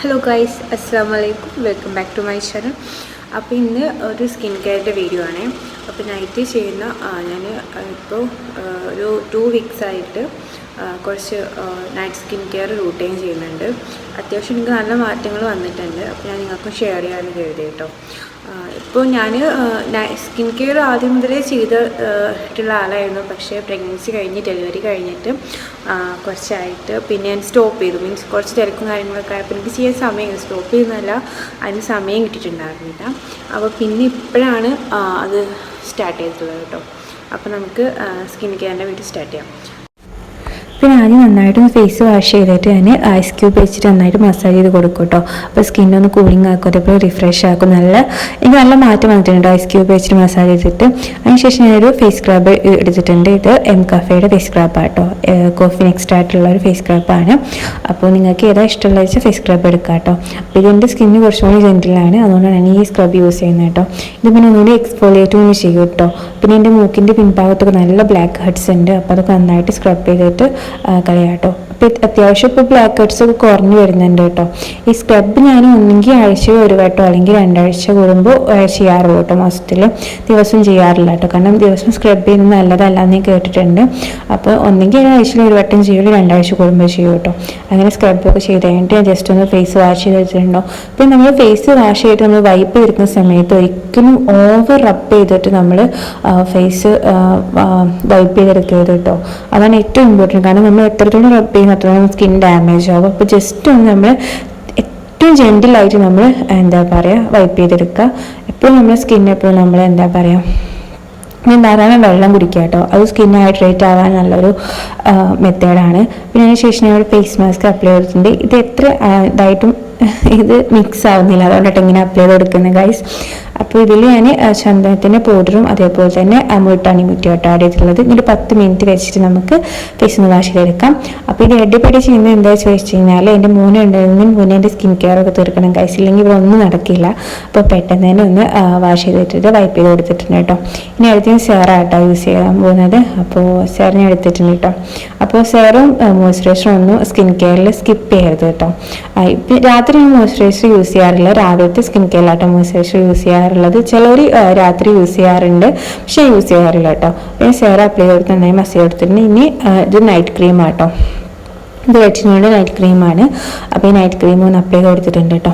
Hello guys അസ്സാം വലൈക്കും welcome back to my channel അപ്പോൾ ഇന്ന് ഒരു സ്കിൻ കെയറിന്റെ വീഡിയോ ആണ്. അപ്പോൾ നൈറ്റ് ചെയ്യുന്ന ഞാൻ ഇപ്പോൾ ഒരു ടു വീക്സ് ആയിട്ട് കുറച്ച് നൈറ്റ് സ്കിൻ കെയർ റൂട്ടീൻ ചെയ്യുന്നുണ്ട്. അത്യാവശ്യം എനിക്ക് നല്ല മാറ്റങ്ങൾ വന്നിട്ടുണ്ട്. അപ്പോൾ ഞാൻ നിങ്ങൾക്കും ഷെയർ ചെയ്യാൻ കരുതി കേട്ടോ ഇപ്പോൾ ഞാൻ സ്കിൻ കെയർ ആദ്യം മുതലേ ചെയ്തിട്ടുള്ള ആളായിരുന്നു. പക്ഷേ പ്രഗ്നൻസി കഴിഞ്ഞ് ഡെലിവറി കഴിഞ്ഞിട്ട് കുറച്ചായിട്ട് പിന്നെ ഞാൻ സ്റ്റോപ്പ് ചെയ്തു. മീൻസ് കുറച്ച് തിരക്കും കാര്യങ്ങളൊക്കെ ആയപ്പോൾ എനിക്ക് ചെയ്യാൻ സമയം സ്റ്റോപ്പ് ചെയ്യുന്നതല്ല അതിന് സമയം കിട്ടിയിട്ടുണ്ടായിരുന്നില്ല. അപ്പോൾ പിന്നെ ഇപ്പോഴാണ് അത് സ്റ്റാർട്ട് ചെയ്തിട്ടുള്ളത് കേട്ടോ. അപ്പോൾ നമുക്ക് സ്കിൻ കെയറിന്റെ വീട്ടിൽ സ്റ്റാർട്ട് ചെയ്യാം. പിന്നെ ആദ്യം നന്നായിട്ടൊന്ന് ഫേസ് വാഷ് ചെയ്തിട്ട് ഞാൻ ഐസ് ക്യൂബ് വെച്ചിട്ട് നന്നായിട്ട് മസാജ് ചെയ്ത് കൊടുക്കും കേട്ടോ അപ്പോൾ സ്കിന്നൊന്ന് കൂളിംഗ് ആക്കും അതേപോലെ റിഫ്രഷ് ആക്കും. നല്ല എനിക്ക് നല്ല മാറ്റം വന്നിട്ടുണ്ട് ഐസ് ക്യൂബ് വെച്ചിട്ട് മസാജ് ചെയ്തിട്ട്. അതിനുശേഷം ഞാനൊരു ഫേസ് സ്ക്രബ് എടുത്തിട്ടുണ്ട്. ഇത് എം കഫേയുടെ ഫേസ് സ്ക്രബ് ആട്ടോ കോഫി നെക്സ്റ്റ് ആയിട്ടുള്ള ഒരു ഫേസ് സ്ക്രബാണ് അപ്പോൾ നിങ്ങൾക്ക് ഏതാ ഇഷ്ടമുള്ള വെച്ചാൽ ഫേസ് സ്ക്രബ് എടുക്കാം കേട്ടോ അപ്പോൾ ഇതെന്റെ സ്കിന്ന് കുറച്ചുകൂടി ജെന്റിലാണ് അതുകൊണ്ടാണ് ഞാൻ ഈ സ്ക്രബ് യൂസ് ചെയ്യുന്നത് കേട്ടോ ഇത് പിന്നെ ഒന്നുകൂടി എക്സ്ഫോളിയേറ്റും ഒന്ന് ചെയ്യും കേട്ടോ പിന്നെ എന്റെ മൂക്കിന്റെ പിൻഭാഗത്തൊക്കെ നല്ല ബ്ലാക്ക് ഹെഡ്സ് ഉണ്ട്. അപ്പോൾ അതൊക്കെ നന്നായിട്ട് സ്ക്രബ് ചെയ്തിട്ട് ആ, കേട്ടോ അപ്പോൾ അത്യാവശ്യം ഇപ്പോൾ ബ്ലാക്ക് ഹെഡ്സ് ഒക്കെ കുറഞ്ഞു വരുന്നുണ്ട് കേട്ടോ. ഈ സ്ക്രബ് ഞാൻ ഒന്നെങ്കിൽ ആഴ്ചയിൽ ഒരു വട്ടോ അല്ലെങ്കിൽ രണ്ടാഴ്ച കൂടുമ്പോൾ ചെയ്യാറുള്ളൂ കേട്ടോ. മാസത്തിൽ ദിവസം ചെയ്യാറില്ല കേട്ടോ. കാരണം ദിവസം സ്ക്രബ് ചെയ്യുന്നത് നല്ലതല്ല എന്ന് കേട്ടിട്ടുണ്ട്. അപ്പോൾ ഒന്നെങ്കിൽ ആഴ്ചയിൽ ഒരു വട്ടം ചെയ്യുള്ളൂ രണ്ടാഴ്ച കൂടുമ്പോൾ ചെയ്യും കേട്ടോ. അങ്ങനെ സ്ക്രബൊക്കെ ചെയ്ത് കഴിഞ്ഞിട്ട് ജസ്റ്റ് ഒന്ന് ഫേസ് വാഷ് ചെയ്ത് വെച്ചിട്ടുണ്ടോ പിന്നെ നമ്മൾ ഫേസ് വാഷ് ചെയ്തിട്ട് നമ്മൾ വൈപ്പ് ചെയ്തിരിക്കുന്ന സമയത്ത് ഒരിക്കലും ഓവർ റബ്ബ് ചെയ്തിട്ട് നമ്മൾ ഫേസ് വൈപ്പ് ചെയ്തെടുക്കരുത് കേട്ടോ. അതാണ് ഏറ്റവും ഇമ്പോർട്ടന്റ് കാരണം നമ്മൾ എത്രത്തോളം റബ്ബ് ചെയ്യുന്ന അത്രത്തോളം സ്കിൻ ഡാമേജ് ആകും അപ്പോൾ ജസ്റ്റ് ഒന്ന് നമ്മൾ ഏറ്റവും ജെന്റിലായിട്ട് നമ്മൾ എന്താ പറയുക വൈപ്പ് ചെയ്തെടുക്കുക. എപ്പോഴും നമ്മുടെ സ്കിൻ എപ്പോഴും നമ്മൾ എന്താ പറയുക ഞാൻ ധാരാളം വെള്ളം കുടിക്കുക കേട്ടോ. അത് സ്കിൻ ഹൈഡ്രേറ്റ് ആവാൻ നല്ലൊരു മെത്തേഡാണ് പിന്നെ അതിന് ശേഷം ഞാൻ ഒരു ഫേസ് മാസ്ക് അപ്ലൈ ചെയ്തിട്ടുണ്ട്. ഇത് എത്ര ഇതായിട്ടും ഇത് മിക്സ് ആവുന്നില്ല. അതുകൊണ്ടിട്ട് ഇങ്ങനെ അപ്ലൈ ചെയ്ത് കൊടുക്കുന്നത് ഗൈസ് അപ്പോൾ ഇതിൽ ഞാൻ ചന്ദനത്തിന്റെ പൗഡറും അതേപോലെ തന്നെ മുട്ടാണി മുറ്റി കേട്ടോ ആഡ് ചെയ്തിട്ടുള്ളത്. ഇങ്ങനെ പത്ത് മിനിറ്റ് വെച്ചിട്ട് നമുക്ക് ഫേസ് ഒന്ന് വാഷ് ചെയ്തെടുക്കാം. അപ്പോൾ ഇത് അടിപൊളി ചെയ്യുന്നത് എന്താ വെച്ച് കഴിഞ്ഞാൽ എന്റെ മോനെ മുന്നേ എന്റെ സ്കിൻ കെയർ ഒക്കെ തീർക്കണം ഗൈസ് ഇല്ലെങ്കിൽ ഇവിടെ ഒന്നും നടക്കില്ല. അപ്പോൾ പെട്ടെന്ന് തന്നെ ഒന്ന് വാഷ് ചെയ്തിട്ട് വൈപ്പ് ചെയ്ത് കൊടുത്തിട്ടുണ്ട് കേട്ടോ. ഇനി അടുത്ത് സെയറാട്ടോ യൂസ് ചെയ്യാൻ പോകുന്നത്. അപ്പോൾ സെറ ഞാൻ എടുത്തിട്ടുണ്ട് കേട്ടോ. അപ്പോൾ സെറും മോയ്സ്ചറൈസറും ഒന്നും സ്കിൻ കെയറിൽ സ്കിപ്പ് ചെയ്യരുത് കേട്ടോ. രാത്രി ഞാൻ മോയ്സ്ചറൈസർ യൂസ് ചെയ്യാറില്ല. രാവിലത്തെ സ്കിൻ കെയറിലാട്ടോ മോയ്സ്ചറൈസർ യൂസ് ചെയ്യാറുള്ളത് ചിലർ രാത്രി യൂസ് ചെയ്യാറുണ്ട്. പക്ഷേ യൂസ് ചെയ്യാറില്ല കേട്ടോ പിന്നെ സെറ അപ്ലൈ ചെയ്ത് നന്നായി മസാജ് കൊടുത്തിട്ടുണ്ട്. ഇനി ഇത് നൈറ്റ് ക്രീം ആട്ടോ. ഇത് വെച്ചിട്ടുണ്ട് നൈറ്റ് ക്രീമാണ് അപ്പോൾ ഈ നൈറ്റ് ക്രീം ഒന്ന് അപ്ലൈ കൊടുത്തിട്ടുണ്ട് കേട്ടോ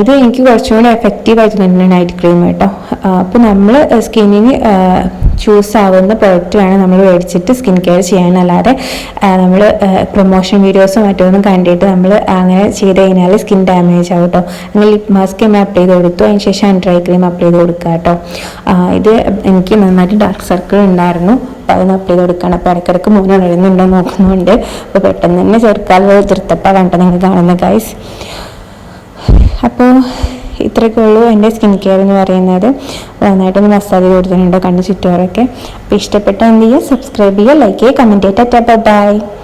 ഇത് എനിക്ക് കുറച്ചും കൂടി എഫക്റ്റീവ് ആയിട്ട് തന്നെ നൈറ്റ് ക്രീം കേട്ടോ അപ്പോൾ നമ്മൾ സ്കിന്നിന് ചൂസ് ആവുന്ന പ്രൊഡക്റ്റ് വേണം നമ്മൾ മേടിച്ചിട്ട് സ്കിൻ കെയർ ചെയ്യാനല്ലാതെ നമ്മൾ പ്രൊമോഷൻ വീഡിയോസും മറ്റൊന്നും കണ്ടിട്ട് നമ്മൾ അങ്ങനെ ചെയ്ത് കഴിഞ്ഞാൽ സ്കിൻ ഡാമേജ് ആവും കേട്ടോ അങ്ങനെ ലിപ് മാസ്ക് നമ്മൾ അപ്ലൈ ചെയ്ത് കൊടുത്തു. അതിന് ശേഷം ഡ്രൈ ക്രീം അപ്ലൈ ചെയ്ത് കൊടുക്കുക കേട്ടോ ഇത് എനിക്ക് നന്നായിട്ട് ഡാർക്ക് സർക്കിൾ ഉണ്ടായിരുന്നു. അപ്പോൾ അതൊന്ന് അപ്ലൈ ചെയ്ത് കൊടുക്കണം. അപ്പോൾ ഇടയ്ക്കിടയ്ക്ക് മൂന്ന് ഉണരുന്നുണ്ടോ നോക്കുന്നുണ്ട്. അപ്പോൾ പെട്ടെന്ന് തന്നെ ചെറുക്കാൽ തീർത്തപ്പോൾ കണ്ടോ നിങ്ങൾ കാണുന്ന ഗൈസ് അപ്പോൾ ഇത്രയൊക്കെ ഉള്ളൂ എന്റെ സ്കിൻ കെയർ എന്ന് പറയുന്നത്. നന്നായിട്ടൊന്ന് മസാജ് കൊടുത്തിട്ടുണ്ട് കണ്ണ് ചുറ്റുപാടൊക്കെ. അപ്പോൾ ഇഷ്ടപ്പെട്ട എന്ത് ചെയ്യുക? സബ്സ്ക്രൈബ് ചെയ്യുക ലൈക്ക് ചെയ്യുക കമന്റ് ചെയ്യുക. ബൈ